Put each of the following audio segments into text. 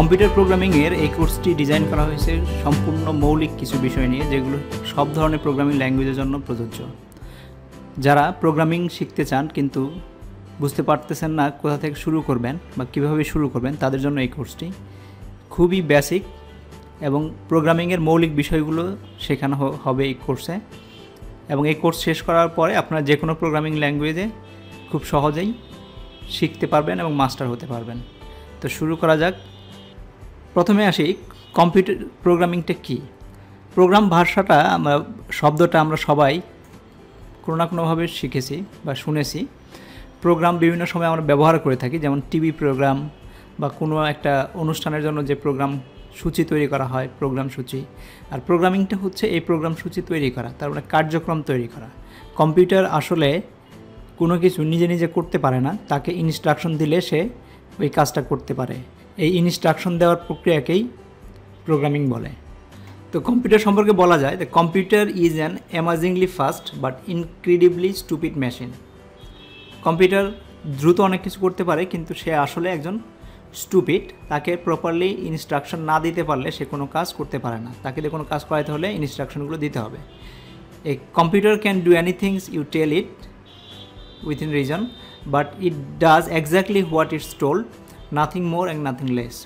Computer প্রোগ্রামিংয়ের এই কোর্সটি design করা হয়েছে সম্পূর্ণ মৌলিক কিছু বিষয় নিয়ে, যেগুলো সব ধরনের প্রোগ্রামিং ল্যাঙ্গুয়েজের জন্য প্রযোজ্য। যারা প্রোগ্রামিং শিখতে চান কিন্তু বুঝতে পারতেছেন না কোথা থেকে শুরু করবেন বা কীভাবে শুরু করবেন, তাদের জন্য এই কোর্সটি খুবই বেসিক এবং প্রোগ্রামিংয়ের মৌলিক বিষয়গুলো শেখানো হবে এই কোর্সে। এবং এই কোর্স শেষ করার পরে আপনারা যে কোনো প্রোগ্রামিং ল্যাঙ্গুয়েজে খুব সহজেই শিখতে পারবেন এবং মাস্টার হতে পারবেন। তো শুরু করা যাক। প্রথমে আসি কম্পিউটার প্রোগ্রামিংটা কী? প্রোগ্রাম ভাষাটা আমরা, শব্দটা আমরা সবাই কোনো না কোনোভাবে শিখেছি বা শুনেছি। প্রোগ্রাম বিভিন্ন সময় আমরা ব্যবহার করে থাকি, যেমন টিভি প্রোগ্রাম বা কোনো একটা অনুষ্ঠানের জন্য যে প্রোগ্রাম সূচি তৈরি করা হয় প্রোগ্রাম সূচি। আর প্রোগ্রামিংটা হচ্ছে এই প্রোগ্রাম সূচি তৈরি করা, তার মানে কার্যক্রম তৈরি করা। কম্পিউটার আসলে কোনো কিছু নিজে নিজে করতে পারে না, তাকে ইনস্ট্রাকশন দিলে সে ওই কাজটা করতে পারে। এই ইনস্ট্রাকশন দেওয়ার প্রক্রিয়াকেই প্রোগ্রামিং বলে। তো কম্পিউটার সম্পর্কে বলা যায় the computer is an amazingly fast but incredibly stupid machine computer দ্রুত অনেক কিছু করতে পারে, কিন্তু সে আসলে একজন স্টুপিড তাকে প্রপারলি ইনস্ট্রাকশন না দিতে পারলে সে কোনো কাজ করতে পারে না। তাকে দিয়ে কোনো কাজ করাতে হলে ইনস্ট্রাকশনগুলো দিতে হবে। A computer can do anythings you tell it with in reason but it does exactly what it's told nothing more and nothing less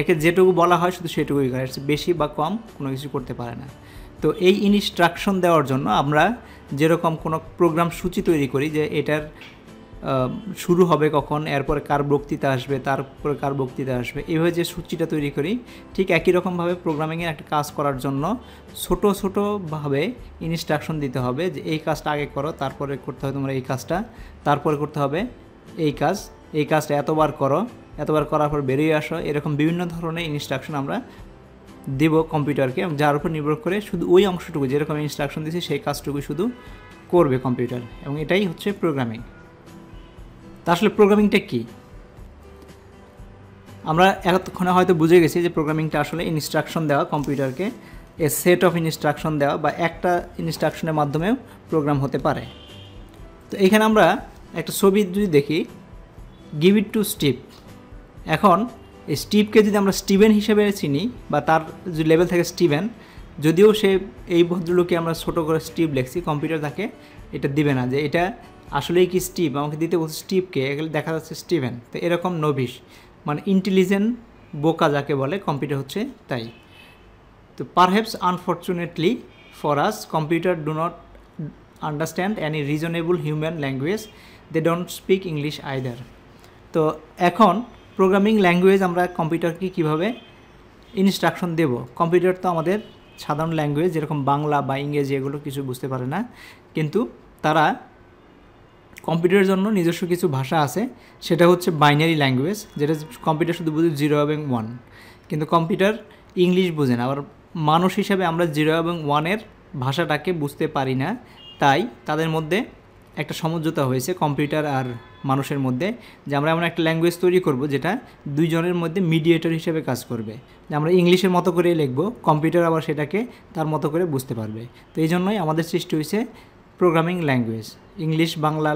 একে যেটুকু বলা হয় শুধু সেটুকুই করে বেশি বা কম কোনো কিছু করতে পারে না। তো এই ইনস্ট্রাকশন দেওয়ার জন্য আমরা যেরকম কোনো প্রোগ্রাম সূচি তৈরি করি যে এটার শুরু হবে কখন, এরপরে কার বক্তৃতা আসবে, তারপরে কার বক্তৃতা আসবে এইভাবে যে সূচিটা তৈরি করি, ঠিক একই রকমভাবে প্রোগ্রামিংয়ের একটা কাজ করার জন্য ছোট, ছোটোভাবে ইনস্ট্রাকশন দিতে হবে যে এই কাজটা আগে করো, তারপরে করতে হবে তোমরা এই কাজটা, তারপরে করতে হবে এই কাজ, এই কাজটা এতবার করো এতবার করার পর বেরিয়ে আসো। এরকম বিভিন্ন ধরনের ইনস্ট্রাকশন আমরা দেব কম্পিউটারকে যার উপর নির্ভর করে শুধু ওই অংশটুকু, যেরকম ইনস্ট্রাকশন দিয়েছি, সেই কাজটুকু শুধু করবে কম্পিউটার এবং এটাই হচ্ছে প্রোগ্রামিং তা আসলে প্রোগ্রামিংটা কী? আমরা এতক্ষণে হয়তো বুঝে গেছি যে প্রোগ্রামিংটা আসলে ইনস্ট্রাকশন দেওয়া কম্পিউটারকে এ সেট অফ ইনস্ট্রাকশন দেওয়া বা একটা ইনস্ট্রাকশনের মাধ্যমেও প্রোগ্রাম হতে পারে। তো এখানে আমরা একটা ছবি যদি দেখি গিভ ইট টু স্টিভ এখন এই স্টিভকে যদি আমরা স্টিভেন হিসেবে চিনি বা তার যে লেভেল থাকে স্টিভেন, যদিও সে এই ভদ্রলোকে আমরা ছোটো করে স্টিভ লেখছি, কম্পিউটার তাকে এটা দিবে না যে এটা আসলেই কি স্টিভ? আমাকে দিতে বলছে স্টিভকে এগুলো দেখা যাচ্ছে স্টিভেন। তো এরকম নভিস মানে ইন্টেলিজেন্ট বোকা যাকে বলে, কম্পিউটার হচ্ছে তাই। তো perhaps unfortunately for us computer do not understand any reasonable human language they don't speak English either তো এখন প্রোগ্রামিং ল্যাঙ্গুয়েজ আমরা কম্পিউটারকে কীভাবে ইনস্ট্রাকশন দেব? কম্পিউটার তো আমাদের সাধারণ ল্যাঙ্গুয়েজ যেরকম বাংলা বা ইংরেজি এগুলো কিছু বুঝতে পারে না। কিন্তু তারা কম্পিউটারের জন্য নিজস্ব কিছু ভাষা আছে, সেটা হচ্ছে বাইনারি ল্যাঙ্গুয়েজ যেটা কম্পিউটার শুধু বুঝে জিরো এবং ওয়ান কিন্তু কম্পিউটার ইংলিশ বোঝে না, আবার মানুষ হিসাবে আমরা জিরো এবং ওয়ানের ভাষাটাকে বুঝতে পারি না। তাই তাদের মধ্যে একটা সমঝোতা হয়েছে কম্পিউটার আর মানুষের মধ্যে যে আমরা এমন একটা ল্যাঙ্গুয়েজ তৈরি করব যেটা দুইজনের মধ্যে মিডিয়েটর হিসেবে কাজ করবে। যে আমরা ইংলিশের মতো করে লিখব কম্পিউটার আবার সেটাকে তার মতো করে বুঝতে পারবে। তো এই জন্যই আমাদের সৃষ্টি হয়েছে প্রোগ্রামিং ল্যাঙ্গুয়েজ ইংলিশ, বাংলা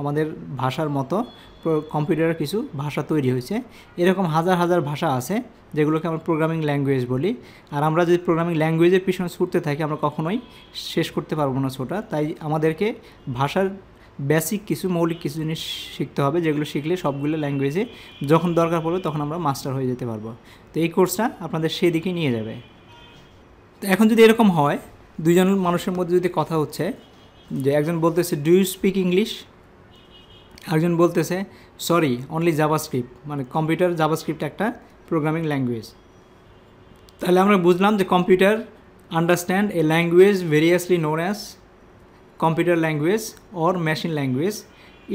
আমাদের ভাষার মতো কম্পিউটারের কিছু ভাষা তৈরি হয়েছে। এরকম হাজার হাজার ভাষা আছে যেগুলোকে আমরা প্রোগ্রামিং ল্যাঙ্গুয়েজ বলি। আর আমরা যদি প্রোগ্রামিং ল্যাঙ্গুয়েজের পিছনে ছুটতে থাকি, আমরা কখনোই শেষ করতে পারব না ছোটা। তাই আমাদেরকে ভাষার বেসিক কিছু মৌলিক কিছু জিনিস শিখতে হবে, যেগুলো শিখলে সবগুলো ল্যাঙ্গুয়েজে যখন দরকার পড়বে তখন আমরা মাস্টার হয়ে যেতে পারব। তো এই কোর্সটা আপনাদের সেই দিকে নিয়ে যাবে। তো এখন যদি এরকম হয়, দুইজন মানুষের মধ্যে যদি কথা হচ্ছে, যে একজন বলতেছে ডু ইউ স্পিক ইংলিশ একজন বলতেছে সরি অনলি জাভাস্ক্রিপ্ট মানে কম্পিউটার জাভাস্ক্রিপ্ট একটা প্রোগ্রামিং ল্যাঙ্গুয়েজ তাহলে আমরা বুঝলাম যে computer understand a language variously known as computer language or machine language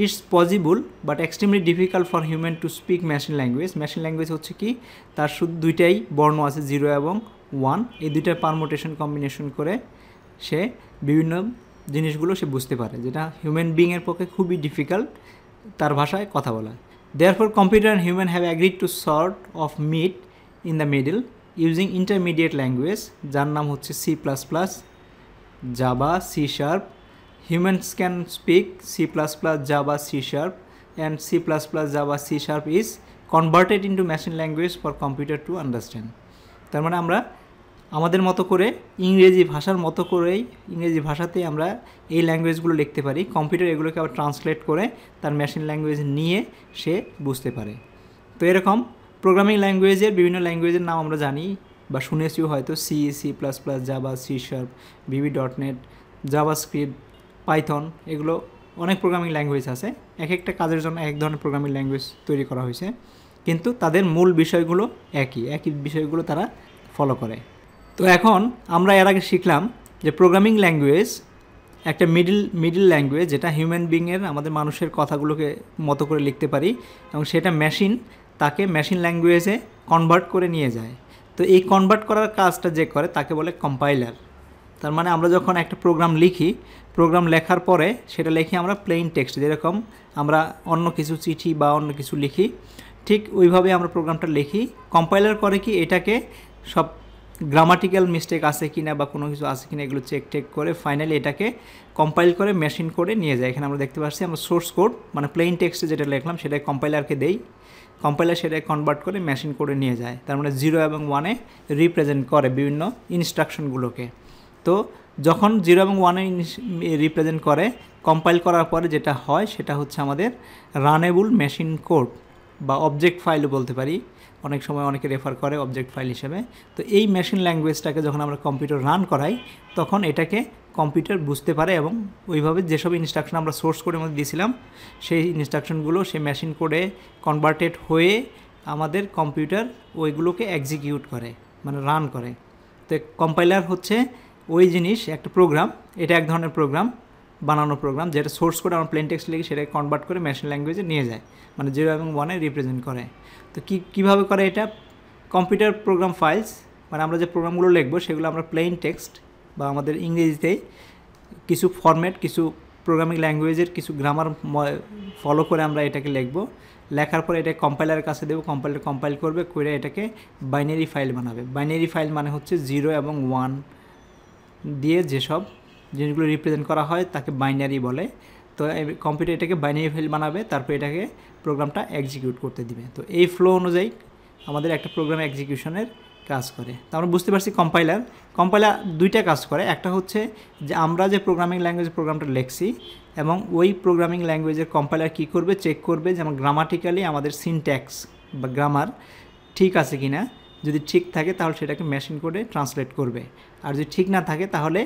it's possible but extremely difficult for human to speak machine language machine language হচ্ছে কি? তার শুধু দুইটাই বর্ণ আছে জিরো এবং ওয়ান এই দুইটার পারমোটেশন কম্বিনেশন করে সে বিভিন্ন জিনিসগুলো সে বুঝতে পারে, যেটা হিউম্যান বিংয়ের পক্ষে খুবই ডিফিকাল্ট তার ভাষায় কথা বলা। There for computer and human have agreed to sort of meet in the middle using intermediate language যার নাম হচ্ছে C plus plus Java C sharp plus plus Java C sharp and C plus plus Java C sharp is converted into machine language for computer to understand তার মানে আমরা আমাদের মতো করে ইংরেজি ভাষার মতো করেই, ইংরেজি ভাষাতেই আমরা এই ল্যাঙ্গুয়েজগুলো লিখতে পারি। কম্পিউটার এগুলোকে আবার ট্রান্সলেট করে তার মেশিন ল্যাঙ্গুয়েজ নিয়ে সে বুঝতে পারে। তো এরকম প্রোগ্রামিং ল্যাঙ্গুয়েজের বিভিন্ন ল্যাঙ্গুয়েজের নাম আমরা জানি বা শুনেছিও হয়তো। C C plus plus Java C sharp VB dot net JavaScript Python, এগুলো অনেক প্রোগ্রামিং ল্যাঙ্গুয়েজ আছে। এক একটা কাজের জন্য এক ধরনের প্রোগ্রামিং ল্যাঙ্গুয়েজ তৈরি করা হয়েছে। কিন্তু তাদের মূল বিষয়গুলো একই একই বিষয়গুলো তারা ফলো করে। তো এখন আমরা এর আগে শিখলাম যে প্রোগ্রামিং ল্যাঙ্গুয়েজ একটা মিডিল মিডিল ল্যাঙ্গুয়েজ যেটা হিউম্যান বিংয়ের আমাদের মানুষের কথাগুলোকে মতো করে লিখতে পারি এবং সেটা মেশিন তাকে মেশিন ল্যাঙ্গুয়েজে কনভার্ট করে নিয়ে যায়। তো এই কনভার্ট করার কাজটা যে করে তাকে বলে কম্পাইলার তার মানে আমরা যখন একটা প্রোগ্রাম লিখি প্রোগ্রাম লেখার পরে সেটা লিখি আমরা প্লেইন টেক্সট যেরকম আমরা অন্য কিছু চিঠি বা অন্য কিছু লিখি, ঠিক ওইভাবে আমরা প্রোগ্রামটা লিখি। কম্পাইলার করে কি এটাকে সব গ্রামাটিক্যাল মিস্টেক আছে কি না বা কোনো কিছু আছে কি না এগুলো চেক টেক করে ফাইনালি এটাকে কম্পাইল করে মেশিন করে নিয়ে যায়। এখানে আমরা দেখতে পাচ্ছি আমরা সোর্স কোড মানে প্লেইন টেক্সটে যেটা লিখলাম সেটা কম্পাইলারকে দেই। কম্পাইলার সেটাকে কনভার্ট করে মেশিন করে নিয়ে যায়। তার মানে জিরো এবং ওয়ানে রিপ্রেজেন্ট করে বিভিন্ন ইনস্ট্রাকশনগুলোকে তো যখন জিরো এবং ওয়ানে রিপ্রেজেন্ট করে কম্পাইল করার পরে যেটা হয় সেটা হচ্ছে আমাদের রানেবল মেশিন কোড বা অবজেক্ট ফাইলও বলতে পারি। অনেক সময় অনেকে রেফার করে অবজেক্ট ফাইল হিসেবে। তো এই মেশিন ল্যাঙ্গুয়েজটাকে যখন আমরা কম্পিউটার রান করাই, তখন এটাকে কম্পিউটার বুঝতে পারে এবং ওইভাবে যেসব ইনস্ট্রাকশন আমরা সোর্স কোডের মধ্যে দিয়েছিলাম, সেই ইনস্ট্রাকশনগুলো সে মেশিন কোডে কনভার্টেড হয়ে আমাদের কম্পিউটার ওইগুলোকে এক্সিকিউট করে মানে রান করে। তো কম্পাইলার হচ্ছে ওই জিনিস, একটা প্রোগ্রাম এটা এক ধরনের প্রোগ্রাম বানানো প্রোগ্রাম যেটা সোর্স কোড আমরা প্লেন টেক্সট লিখে সেটাকে কনভার্ট করে মেশিন ল্যাঙ্গুয়েজে নিয়ে যায়। মানে জিরো এবং ওয়ানে রিপ্রেজেন্ট করে। তো কী, কীভাবে করে এটা? কম্পিউটার প্রোগ্রাম ফাইলস মানে আমরা যে প্রোগ্রামগুলো লিখব, সেগুলো আমরা প্লেন টেক্সট বা আমাদের ইংরেজিতেই কিছু ফরম্যাট কিছু প্রোগ্রামিং ল্যাঙ্গুয়েজের কিছু গ্রামার ফলো করে আমরা এটাকে লিখব। লেখার পরে এটা কম্পাইলারের কাছে দেবো কম্পাইলার কম্পাইল করবে করে এটাকে বাইনারি ফাইল বানাবে। বাইনারি ফাইল মানে হচ্ছে জিরো এবং ওয়ান দিয়ে যেসব জিনিসগুলো রিপ্রেজেন্ট করা হয় তাকে বাইনারি বলে। তো কম্পিউটার এটাকে বাইনারি ফাইল বানাবে, তারপর এটাকে প্রোগ্রামটা এক্সিকিউট করতে দিবে। তো এই ফ্লো অনুযায়ী আমাদের একটা প্রোগ্রাম এক্সিকিউশনের কাজ করে। তো আমরা বুঝতে পারছি কম্পাইলার কম্পাইলার দুইটা কাজ করে। একটা হচ্ছে যে আমরা যে প্রোগ্রামিং ল্যাঙ্গুয়েজ প্রোগ্রামটা লেখছি এবং ওই প্রোগ্রামিং ল্যাঙ্গুয়েজের কম্পাইলার কী করবে চেক করবে যেমন গ্রামাটিক্যালি আমাদের সিনট্যাক্স বা গ্রামার ঠিক আছে কি না যদি ঠিক থাকে তাহলে সেটাকে মেশিন করে ট্রান্সলেট করবে। আর যদি ঠিক না থাকে তাহলে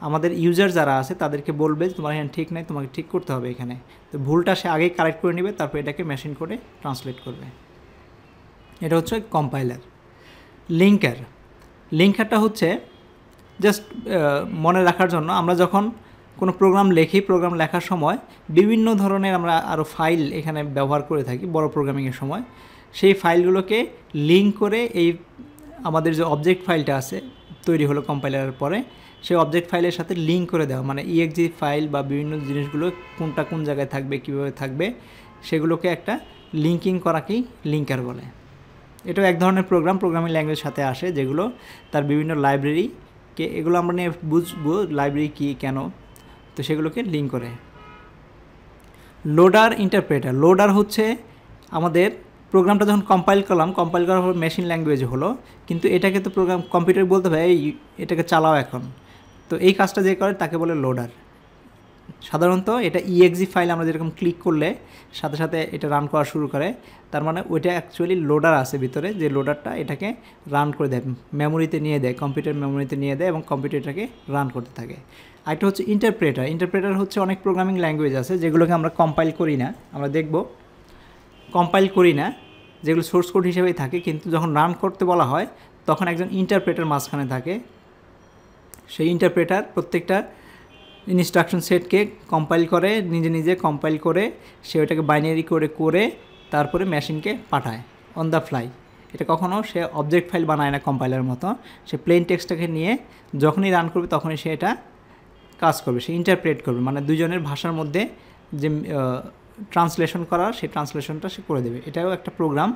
আমাদের ইউজার যারা আছে তাদেরকে বলবে যে, তোমার এখানে ঠিক নাই, তোমাকে ঠিক করতে হবে এখানে। তো ভুলটা সে আগেই কারেক্ট করে নেবে, তারপর এটাকে মেশিন করে ট্রান্সলেট করবে। এটা হচ্ছে কম্পাইলার লিঙ্কার লিঙ্কারটা হচ্ছে জাস্ট মনে রাখার জন্য আমরা যখন কোনো প্রোগ্রাম লেখি প্রোগ্রাম লেখার সময় বিভিন্ন ধরনের আমরা আরও ফাইল এখানে ব্যবহার করে থাকি, বড় প্রোগ্রামিংয়ের সময়। সেই ফাইলগুলোকে লিঙ্ক করে এই আমাদের যে অবজেক্ট ফাইলটা আছে, তৈরি হলো কম্পাইলারের পরে, সেই অবজেক্ট ফাইলের সাথে লিঙ্ক করে দেওয়া মানে ইএক্সজি ফাইল বা বিভিন্ন জিনিসগুলো কোনটা কোন জায়গায় থাকবে, কীভাবে থাকবে, সেগুলোকে একটা লিঙ্কিং করাকেই লিঙ্কার বলে। এটাও এক ধরনের প্রোগ্রাম প্রোগ্রামিং ল্যাঙ্গুয়েজের সাথে আসে, যেগুলো তার বিভিন্ন লাইব্রেরিকে এগুলো আমরা নিয়ে বুঝব লাইব্রেরি কী, কেন, তো সেগুলোকে লিঙ্ক করে। লোডার ইন্টারপ্রেটার লোডার হচ্ছে আমাদের প্রোগ্রামটা যখন কম্পাইল করলাম কম্পাইল করার পর মেশিন ল্যাঙ্গুয়েজ হলো। কিন্তু এটাকে তো প্রোগ্রাম কম্পিউটার বলতে হবে, এই, এটাকে চালাও এখন। তো এই কাজটা যে করে তাকে বলে লোডার সাধারণত এটা ইএক্সি ফাইল আমরা যেরকম ক্লিক করলে, সাথে সাথে এটা রান করা শুরু করে। তার মানে ওইটা অ্যাকচুয়ালি লোডার আছে ভিতরে, যে লোডারটা এটাকে রান করে দেয় মেমোরিতে নিয়ে দেয় কম্পিউটার মেমোরিতে নিয়ে দেয় এবং কম্পিউটারটাকে রান করতে থাকে। আরেকটা হচ্ছে ইন্টারপ্রেটার ইন্টারপ্রেটার হচ্ছে অনেক প্রোগ্রামিং ল্যাঙ্গুয়েজ আছে যেগুলোকে আমরা কম্পাইল করি না। আমরা দেখব কম্পাইল করি না যেগুলো সোর্স কোড হিসেবেই থাকে, কিন্তু যখন রান করতে বলা হয়, তখন একজন ইন্টারপ্রেটার মাঝখানে থাকে। সেই ইন্টারপ্রেটার প্রত্যেকটা ইনস্ট্রাকশন সেটকে কম্পাইল করে, নিজে নিজে কম্পাইল করে, সে ওটাকে বাইনারি করে করে তারপরে মেশিনকে পাঠায় অন দ্য ফ্লাই এটা কখনও সে অবজেক্ট ফাইল বানায় না কম্পাইলার মতো। সে প্লেন টেক্সটটাকে নিয়ে যখনই রান করবে, তখনই সে এটা কাজ করবে, সে ইন্টারপ্রেট করবে। মানে দুজনের ভাষার মধ্যে যে ট্রান্সলেশন করা, সেই ট্রান্সলেশনটা সে করে দেবে। এটাও একটা প্রোগ্রাম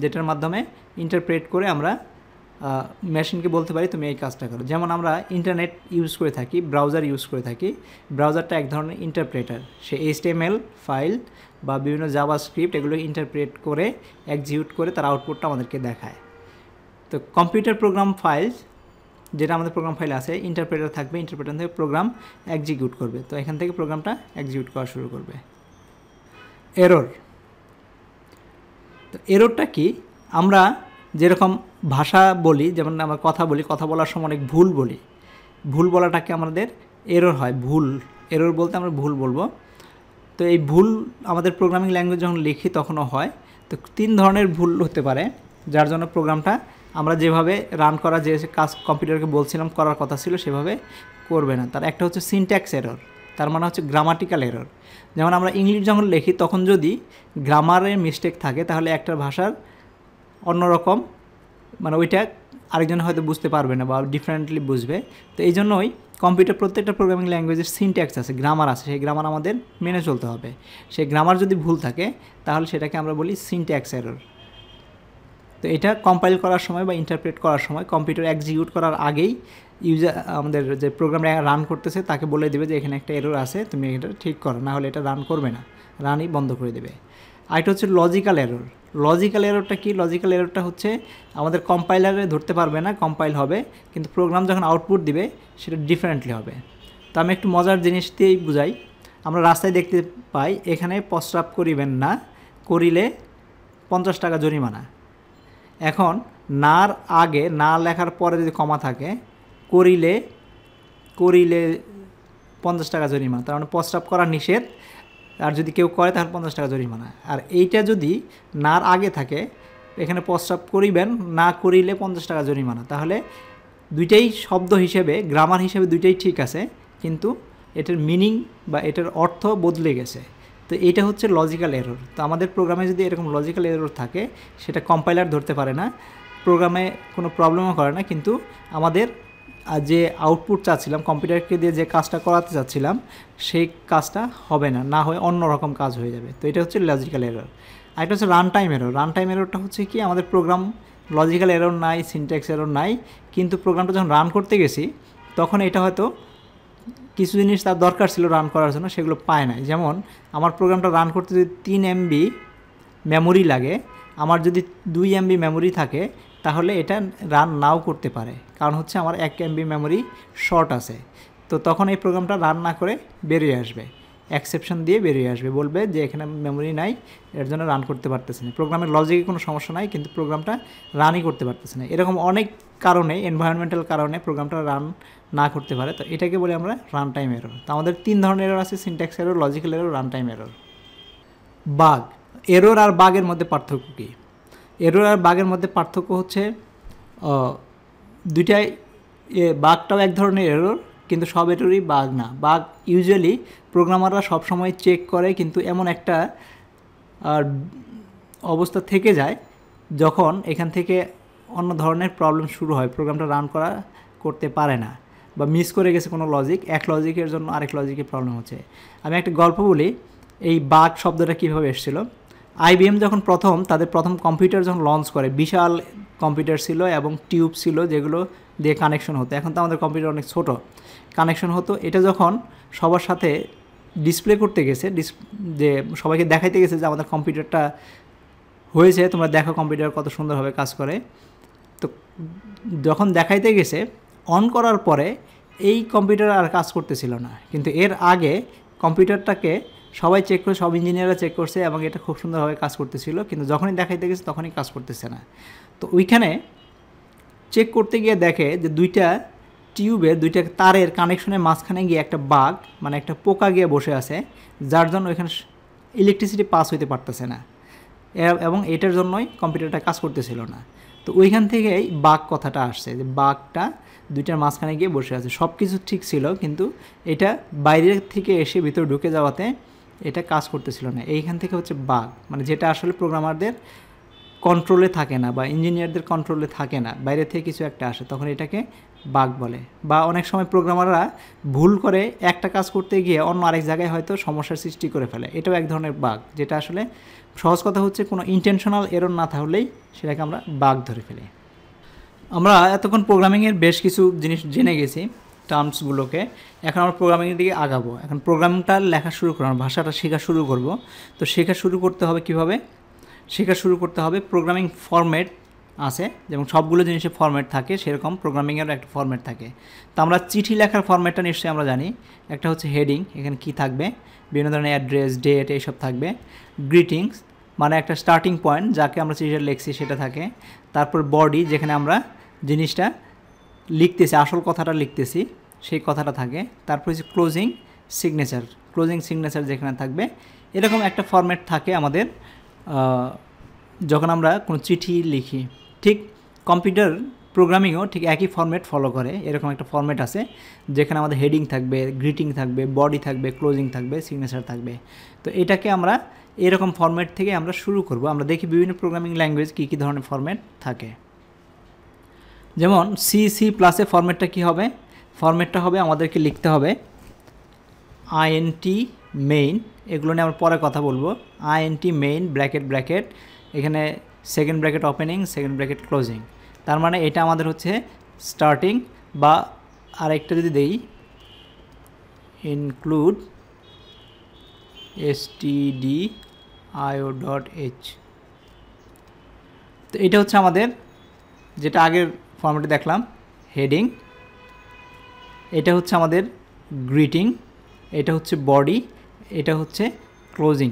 যেটার মাধ্যমে ইন্টারপ্রেট করে আমরা মেশিনকে বলতে পারি, তুমি এই কাজটা করো। যেমন আমরা ইন্টারনেট ইউজ করে থাকি ব্রাউজার ইউজ করে থাকি ব্রাউজারটা এক ধরনের ইন্টারপ্রেটার সে এইচটিএমএল ফাইল বা বিভিন্ন জাভা স্ক্রিপ্ট এগুলো ইন্টারপ্রেট করে এক্সিকিউট করে তার আউটপুটটা আমাদেরকে দেখায়। তো কম্পিউটার প্রোগ্রাম ফাইল যেটা আমাদের প্রোগ্রাম ফাইল আছে ইন্টারপ্রেটার থাকবে ইন্টারপ্রেটার থেকে প্রোগ্রাম এক্সিকিউট করবে। তো এখান থেকে প্রোগ্রামটা এক্সিকিউট করা শুরু করবে। এরর তো এররটা কি? আমরা যেরকম ভাষা বলি, যেমন আমরা কথা বলি, কথা বলার সময় অনেক ভুল বলি। ভুল বলাটাকে আমাদের এরর হয়, ভুল। এরর বলতে আমরা ভুল বলব। তো এই ভুল আমাদের প্রোগ্রামিং ল্যাঙ্গুয়েজ যখন লিখি তখনও হয়। তো তিন ধরনের ভুল হতে পারে, যার জন্য প্রোগ্রামটা আমরা যেভাবে রান করা, যে কাজ কম্পিউটারকে বলছিলাম করার কথা ছিল সেভাবে করবে না। তার একটা হচ্ছে সিনট্যাক্স এরর তার মানে হচ্ছে গ্রামাটিক্যাল এরর যেমন আমরা ইংলিশ যখন লিখি, তখন যদি গ্রামারের মিস্টেক থাকে, তাহলে একটা ভাষার অন্যরকম মানে ওইটা আরেকজন হয়তো বুঝতে পারবে না বা ডিফারেন্টলি বুঝবে। তো এই জন্যই কম্পিউটার প্রত্যেকটা প্রোগ্রামিং ল্যাঙ্গুয়েজের সিনট্যাক্স আছে গ্রামার আছে, সেই গ্রামার আমাদের মেনে চলতে হবে। সেই গ্রামার যদি ভুল থাকে, তাহলে সেটাকে আমরা বলি সিনট্যাক্স এরর তো এটা কম্পাইল করার সময় বা ইন্টারপ্রেট করার সময় কম্পিউটার এক্সিকিউট করার আগেই ইউজার আমাদের যে প্রোগ্রামটা রান করতেছে, তাকে বলে দেবে যে এখানে একটা এরর আছে, তুমি এটা ঠিক করো, না হলে এটা রান করবে না রানই বন্ধ করে দেবে। আরেকটা হচ্ছে লজিক্যাল এরর লজিক্যাল এররটা কি? লজিক্যাল এররটা হচ্ছে, আমাদের কম্পাইলারে ধরতে পারবে না কম্পাইল হবে, কিন্তু প্রোগ্রাম যখন আউটপুট দিবে, সেটা ডিফারেন্টলি হবে। তো আমি একটু মজার জিনিস দিয়েই বুঝাই। আমরা রাস্তায় দেখতে পাই, এখানে প্রস্রাব করিবেন না, করিলে পঞ্চাশ টাকা জরিমানা। এখন, নার আগে, না লেখার পরে যদি কমা থাকে করিলে করিলে পঞ্চাশ টাকা জরিমানা। তার মানে প্রস্রাব করা নিষেধ। আর যদি কেউ করে, তাহলে পঞ্চাশ টাকা জরিমানা। আর এইটা যদি নার আগে থাকে, এখানে প্রস্রাব করিবেন, না করিলে পঞ্চাশ টাকা জরিমানা। তাহলে দুইটাই শব্দ হিসেবে, গ্রামার হিসেবে দুইটাই ঠিক আছে, কিন্তু এটার মিনিং বা এটার অর্থ বদলে গেছে। তো এইটা হচ্ছে লজিক্যাল এরর তো আমাদের প্রোগ্রামে যদি এরকম লজিক্যাল এরর থাকে, সেটা কম্পাইলার ধরতে পারে না। প্রোগ্রামে কোনো প্রবলেমও করে না, কিন্তু আমাদের যে আউটপুট চাচ্ছিলাম, কম্পিউটারকে দিয়ে যে কাজটা করাতে চাচ্ছিলাম, সেই কাজটা হবে না না হয়ে অন্য রকম কাজ হয়ে যাবে। তো এটা হচ্ছে লজিক্যাল এরর আরেকটা হচ্ছে run time error run time এররটা হচ্ছে কি, আমাদের প্রোগ্রাম লজিক্যাল এরর নাই সিনট্যাক্স এরর নাই, কিন্তু প্রোগ্রামটা যখন রান করতে গেছি, তখন এটা হয়তো কিছু জিনিস তার দরকার ছিল রান করার জন্য, সেগুলো পায় না যেমন, আমার প্রোগ্রামটা রান করতে যদি তিন এমবি মেমোরি লাগে, আমার যদি দুই এমবি মেমোরি থাকে, তাহলে এটা রান নাও করতে পারে। কারণ হচ্ছে আমার এক এমবি মেমোরি শর্ট আছে। তো তখন এই প্রোগ্রামটা রান না করে বেরিয়ে আসবে। অ্যাকসেপশন দিয়ে বেরিয়ে আসবে। বলবে যে এখানে মেমোরি নাই, এর জন্য রান করতে পারতেছে না। প্রোগ্রামের লজিকে কোনো সমস্যা নাই, কিন্তু প্রোগ্রামটা রানই করতে পারতেছে না। এরকম অনেক কারণে এনভায়রনমেন্টাল কারণে প্রোগ্রামটা রান না করতে পারে। তো এটাকে বলি আমরা রান টাইম এরর তো আমাদের তিন ধরনের এরর আছে syntax error logical error run time error bug error আর বাগের মধ্যে পার্থক্য কী? এরর আর বাগের মধ্যে পার্থক্য হচ্ছে দুইটাই বাঘটাও এক ধরনের এরর কিন্তু সব এররই বাঘ না। বাঘ ইউজুয়ালি প্রোগ্রামাররা সবসময় চেক করে, কিন্তু এমন একটা অবস্থা থেকে যায় যখন এখান থেকে অন্য ধরনের প্রবলেম শুরু হয় প্রোগ্রামটা রান করা করতে পারে না বা মিস করে গেছে কোনো লজিক এক লজিকের জন্য আরেক লজিকের প্রবলেম হচ্ছে। আমি একটা গল্প বলি, এই বাঘ শব্দটা কীভাবে এসেছিল? আইবিএম যখন প্রথম, তাদের প্রথম কম্পিউটার যখন লঞ্চ করে, বিশাল কম্পিউটার ছিল এবং টিউব ছিল যেগুলো দিয়ে কানেকশন হতো। এখন তো আমাদের কম্পিউটার অনেক ছোট। কানেকশন হতো, এটা যখন সবার সাথে ডিসপ্লে করতে গেছে ডিস যে সবাইকে দেখাইতে গেছে যে আমাদের কম্পিউটারটা হয়েছে, তোমরা দেখো কম্পিউটার কত সুন্দরভাবে কাজ করে। তো যখন দেখাইতে গেছে অন করার পরে এই কম্পিউটার আর কাজ করতেছিল না। কিন্তু এর আগে কম্পিউটারটাকে সবাই চেক করে, সব ইঞ্জিনিয়াররা চেক করছে এবং এটা খুব সুন্দরভাবে কাজ করতেছিল। কিন্তু যখনই দেখাইতে গেছে, তখনই কাজ করতেছে না। তো ওইখানে চেক করতে গিয়ে দেখে যে দুইটা টিউবে দুইটা তারের কানেকশনের মাঝখানে গিয়ে একটা বাঘ মানে একটা পোকা গিয়ে বসে আছে, যার জন্য ওইখানে ইলেকট্রিসিটি পাস হইতে পারতেছে না। এবং এটার জন্যই কম্পিউটারটা কাজ করতেছিল না। তো ওইখান থেকেই বাঘ কথাটা আসছে যে বাঘটা দুইটার মাঝখানে গিয়ে বসে আছে। সব কিছু ঠিক ছিল, কিন্তু এটা বাইরের থেকে এসে ভিতরে ঢুকে যাওয়াতে এটা কাজ করতেছিল না। এইখান থেকে হচ্ছে বাগ মানে যেটা আসলে প্রোগ্রামারদের কন্ট্রোলে থাকে না বা ইঞ্জিনিয়ারদের কন্ট্রোলে থাকে না, বাইরে থেকে কিছু একটা আসে, তখন এটাকে বাগ বলে। বা অনেক সময় প্রোগ্রামাররা ভুল করে একটা কাজ করতে গিয়ে অন্য আরেক জায়গায় হয়তো সমস্যার সৃষ্টি করে ফেলে। এটাও এক ধরনের বাগ যেটা আসলে সহজ কথা হচ্ছে কোনো ইন্টেনশনাল এরর না থাকলেই সেটাকে আমরা বাগ ধরে ফেলি। আমরা এতক্ষণ প্রোগ্রামিংয়ের বেশ কিছু জিনিস জেনে গেছি। টার্মসগুলোকে এখন আমরা প্রোগ্রামিংয়ের দিকে আগাবো। এখন প্রোগ্রামটা লেখা শুরু করব ভাষাটা শেখা শুরু করব। তো শেখা শুরু করতে হবে কীভাবে? শেখা শুরু করতে হবে প্রোগ্রামিং ফরম্যাট আছে, যেমন সবগুলো জিনিসের ফরম্যাট থাকে, সেরকম প্রোগ্রামিংয়েরও একটা ফরম্যাট থাকে। তো আমরা চিঠি লেখার ফরম্যাটটা নিশ্চয়ই আমরা জানি। একটা হচ্ছে হেডিং এখানে কি থাকবে? বিভিন্ন ধরনের অ্যাড্রেস ডেট এইসব থাকবে। গ্রিটিংস মানে একটা স্টার্টিং পয়েন্ট যাকে আমরা চিঠিটা লিখছি সেটা থাকে। তারপর বডি যেখানে আমরা জিনিসটা লিখতেছি, আসল কথাটা লিখতেছি, সেই কথাটা থাকে। তারপর হচ্ছে ক্লোজিং সিগনেচার ক্লোজিং সিগনেচার যেখানে থাকবে, এরকম একটা ফরম্যাট থাকে আমাদের যখন আমরা কোনো চিঠি লিখি, ঠিক কম্পিউটার প্রোগ্রামিংও ঠিক একই ফর্ম্যাট ফলো করে, এরকম একটা ফর্ম্যাট আছে, যেখানে আমাদের হেডিং থাকবে গ্রিটিং থাকবে বডি থাকবে ক্লোজিং থাকবে সিগনেচার থাকবে। তো এটাকে আমরা এরকম ফর্ম্যাট থেকে আমরা শুরু করব। আমরা দেখি বিভিন্ন প্রোগ্রামিং ল্যাঙ্গুয়েজ কী কী ধরনের ফর্ম্যাট থাকে। যেমন সি সি প্লাসে ফর্ম্যাটটা কী হবে? ফর্ম্যাটটা হবে আমাদেরকে লিখতে হবে আইএনটি মেইন এগুলো নিয়ে আমরা পরে কথা বলব। আইএনটি মেইন ব্র্যাকেট ব্র্যাকেট এখানে second bracket opening second bracket closing তার মানে এটা আমাদের হচ্ছে স্টার্টিং বা আরেকটা যদি দেই include S T D IO dot H তো এটা হচ্ছে আমাদের যেটা আগের ফর্মেটে দেখলাম হেডিং এটা হচ্ছে আমাদের গ্রিটিং এটা হচ্ছে বডি এটা হচ্ছে ক্লোজিং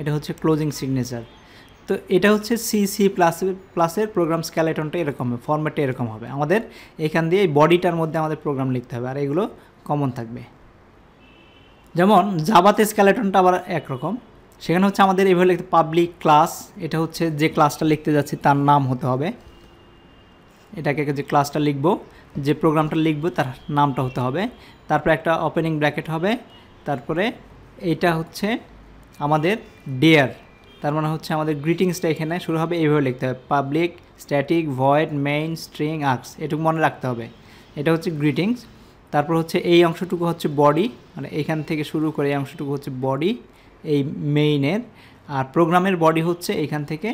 এটা হচ্ছে ক্লোজিং সিগনেচার তো এটা হচ্ছে সি সি প্লাস প্লাসের প্রোগ্রাম স্ক্যালেটনটা এরকম হবে ফর্ম্যাটটা এরকম হবে। আমাদের এখান দিয়ে এই বডিটার মধ্যে আমাদের প্রোগ্রাম লিখতে হবে, আর এগুলো কমন থাকবে। যেমন জাবাতে স্ক্যালেটনটা আবার একরকম। সেখানে হচ্ছে আমাদের এইভাবে লিখতে পাবলিক ক্লাস এটা হচ্ছে যে ক্লাসটা লিখতে যাচ্ছি তার নাম হতে হবে। এটাকে যে ক্লাসটা লিখব, যে প্রোগ্রামটা লিখব, তার নামটা হতে হবে। তারপরে একটা ওপেনিং ব্র্যাকেট হবে। তারপরে এইটা হচ্ছে আমাদের ডেয়ার তার মানে হচ্ছে আমাদের গ্রিটিংসটা এখানে শুরু হবে, এইভাবে লিখতে হবে। Public static void main string args এটুকু মনে রাখতে হবে। এটা হচ্ছে গ্রিটিংস তারপর হচ্ছে এই অংশটুকু হচ্ছে বডি মানে এখান থেকে শুরু করে এই অংশটুকু হচ্ছে বডি এই মেইনের আর প্রোগ্রামের বডি হচ্ছে এখান থেকে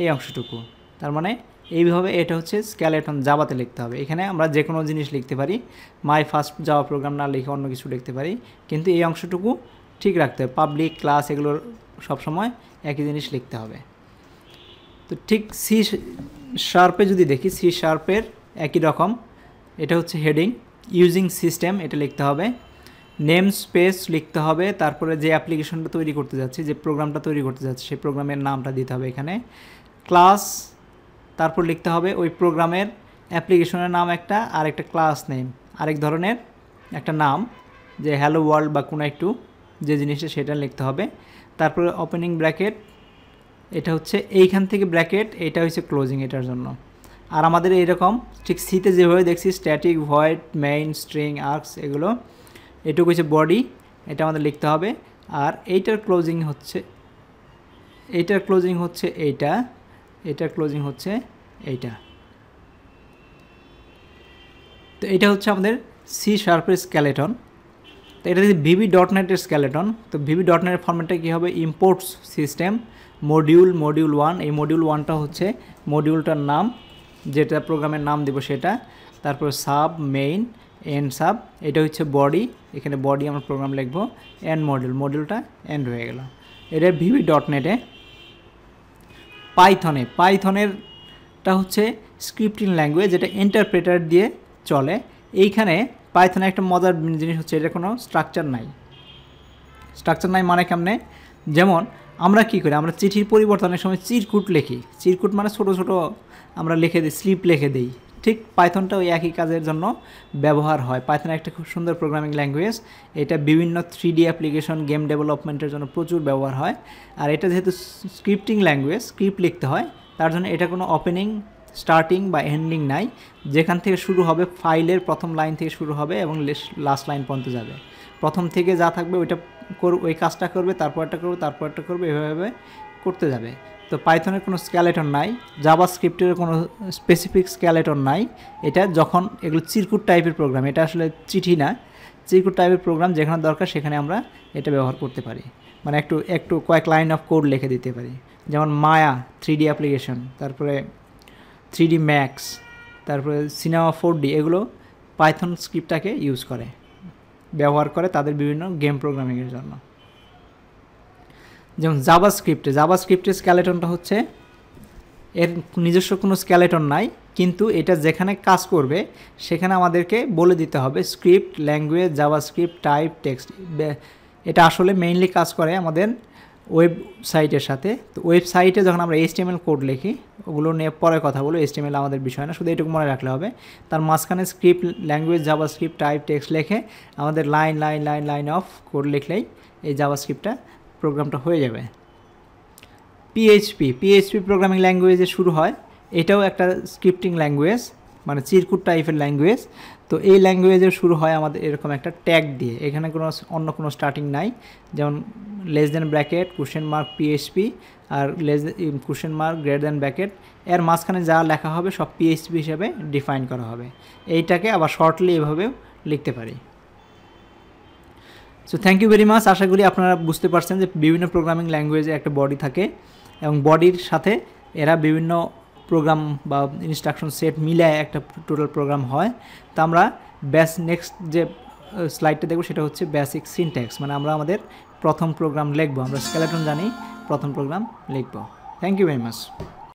এই অংশটুকু। তার মানে এইভাবে এটা হচ্ছে স্ক্যালেটন জাবাতে লিখতে হবে। এখানে আমরা যে কোনো জিনিস লিখতে পারি মাই ফার্স্ট যাওয়া প্রোগ্রাম না লিখে অন্য কিছু লিখতে পারি, কিন্তু এই অংশটুকু ঠিক রাখতে হবে। পাবলিক ক্লাস এগুলোর সবসময় একই জিনিস লিখতে হবে। তো ঠিক সি শার্পে যদি দেখি সি শার্পের একই রকম, এটা হচ্ছে হেডিং ইউজিং সিস্টেম এটা লিখতে হবে। নেম স্পেস লিখতে হবে, তারপরে যে অ্যাপ্লিকেশনটা তৈরি করতে যাচ্ছি, যে প্রোগ্রামটা তৈরি করতে যাচ্ছি, সেই প্রোগ্রামের নামটা দিতে হবে এখানে। ক্লাস তারপর লিখতে হবে ওই প্রোগ্রামের অ্যাপ্লিকেশনের নাম একটা, আর একটা ক্লাস নেম। আরেক ধরনের একটা নাম যে হ্যালো ওয়ার্ল্ড বা কোনো একটু যে জিনিসটা সেটা লিখতে হবে। তারপরে ওপেনিং ব্র্যাকেট এটা হচ্ছে এইখান থেকে ব্র্যাকেট এটা হচ্ছে ক্লোজিং এটার জন্য। আর আমাদের এইরকম ঠিক সিতে যেভাবে দেখছি static void main string args এগুলো, এটুকু হচ্ছে বডি এটা আমাদের লিখতে হবে। আর এইটার ক্লোজিং হচ্ছে, এইটার ক্লোজিং হচ্ছে এইটা। এটার ক্লোজিং হচ্ছে এইটা। তো এটা হচ্ছে আমাদের সি শার্পের স্ক্যালেটন তো এটা যদি ভিভি ডট নেটের স্ক্যালেটন তো ভিভি ডট নেটের ফর্মেটটা কী হবে? Imports system module module one এই মডিউল ওয়ানটা হচ্ছে মডিউলটার নাম, যেটা প্রোগ্রামের নাম দেবো সেটা। তারপর সাব মেইন এন্ড সাব এটা হচ্ছে বডি এখানে বডি আমরা প্রোগ্রাম লিখব এন্ড মডিউল মডিউলটা এন্ড হয়ে গেল। এটা ভিভি ডট নেটে পাইথনে। পাইথনেরটা হচ্ছে স্ক্রিপ্টিং ল্যাঙ্গুয়েজ যেটা ইন্টারপ্রেটার দিয়ে চলে। এইখানে পাইথনে একটা মজার জিনিস হচ্ছে এটা কোনো স্ট্রাকচার নাই। স্ট্রাকচার নাই মানে কেমনে? যেমন, আমরা কি করি? আমরা চিঠির পরিবর্তনের সময় চিরকুট লিখি। চিরকুট মানে ছোট ছোট আমরা লিখে দিই, স্লিপ লিখে দিই। ঠিক পাইথনটা ওই একই কাজের জন্য ব্যবহার হয়। পাইথন একটা খুব সুন্দর প্রোগ্রামিং ল্যাঙ্গুয়েজ এটা বিভিন্ন থ্রি ডি অ্যাপ্লিকেশন গেম ডেভেলপমেন্টের জন্য প্রচুর ব্যবহার হয়। আর এটা যেহেতু স্ক্রিপ্টিং ল্যাঙ্গুয়েজ স্ক্রিপ্ট লিখতে হয়, তার জন্য এটা কোনো ওপেনিং স্টার্টিং বা এন্ডিং নাই। যেখান থেকে শুরু হবে ফাইলের প্রথম লাইন থেকে শুরু হবে এবং লাস্ট লাইন পর্যন্ত যাবে। প্রথম থেকে যা থাকবে, ওইটা ওই কাজটা করবে, তারপরটা করবে তারপরটা করবে এভাবে করতে যাবে। তো পাইথনের কোনো স্ক্যালেটন নাই জাবা স্ক্রিপ্টের কোনো স্পেসিফিক স্ক্যালেটন নাই। এটা যখন এগুলো চিরকুট টাইপের প্রোগ্রাম এটা আসলে চিঠি না। চিরকুট টাইপের প্রোগ্রাম যেখানে দরকার সেখানে আমরা এটা ব্যবহার করতে পারি। মানে একটু একটু কয়েক লাইন অফ কোড লিখে দিতে পারি। যেমন মায়া থ্রি ডি অ্যাপ্লিকেশন তারপরে থ্রি ডি ম্যাক্স তারপরে সিনেমা ফোর ডি এগুলো পাইথন স্ক্রিপ্টটাকে ইউজ করে। ব্যবহার করে তাদের বিভিন্ন গেম প্রোগ্রামিংয়ের জন্য। যেমন জাবা স্ক্রিপ্টে স্ক্রিপ্টের স্ক্যালেটনটা হচ্ছে, এর নিজস্ব কোনো স্ক্যালেটন নাই, কিন্তু এটা যেখানে কাজ করবে, সেখানে আমাদেরকে বলে দিতে হবে script language JavaScript type text এটা আসলে মেইনলি কাজ করে আমাদের ওয়েবসাইটের সাথে। তো ওয়েবসাইটে যখন আমরা এইচটিএমএল কোড লিখি, ওগুলো নিয়ে পরে কথা বলো এইচটিএমএল আমাদের বিষয় না, শুধু এটুকু মনে রাখলে হবে। তার মাঝখানে script language JavaScript type text লেখে আমাদের line line line line of code লিখলেই এই জাভা স্ক্রিপ্টটা প্রোগ্রামটা হয়ে যাবে। পিএইচপি পিএইচপি প্রোগ্রামিং ল্যাঙ্গুয়েজে শুরু হয়। এটাও একটা স্ক্রিপ্টিং ল্যাঙ্গুয়েজ মানে চিরকুট টাইপের ল্যাঙ্গুয়েজ তো এই ল্যাঙ্গুয়েজের শুরু হয় আমাদের এরকম একটা ট্যাগ দিয়ে। এখানে কোনো অন্য কোনো স্টার্টিং নাই। যেমন less than bracket question mark PHP আর less question mark greater than bracket এর মাঝখানে যা লেখা হবে সব পিএইচপি হিসেবে ডিফাইন করা হবে। এইটাকে আবার শর্টলি এভাবেও লিখতে পারি। So thank you very much আশা করি আপনারা বুঝতে পারছেন যে বিভিন্ন প্রোগ্রামিং ল্যাঙ্গুয়েজে একটা বডি থাকে এবং বডির সাথে এরা বিভিন্ন প্রোগ্রাম বা ইনস্ট্রাকশন সেট মিলায় একটা টোটাল প্রোগ্রাম হয়। তো আমরা ব্যাস নেক্সট যে স্লাইডটা দেখব সেটা হচ্ছে বেসিক সিনট্যাক্স মানে আমরা আমাদের প্রথম প্রোগ্রাম লিখব। আমরা স্কেলেটন জানি, প্রথম প্রোগ্রাম লিখব। Thank you very much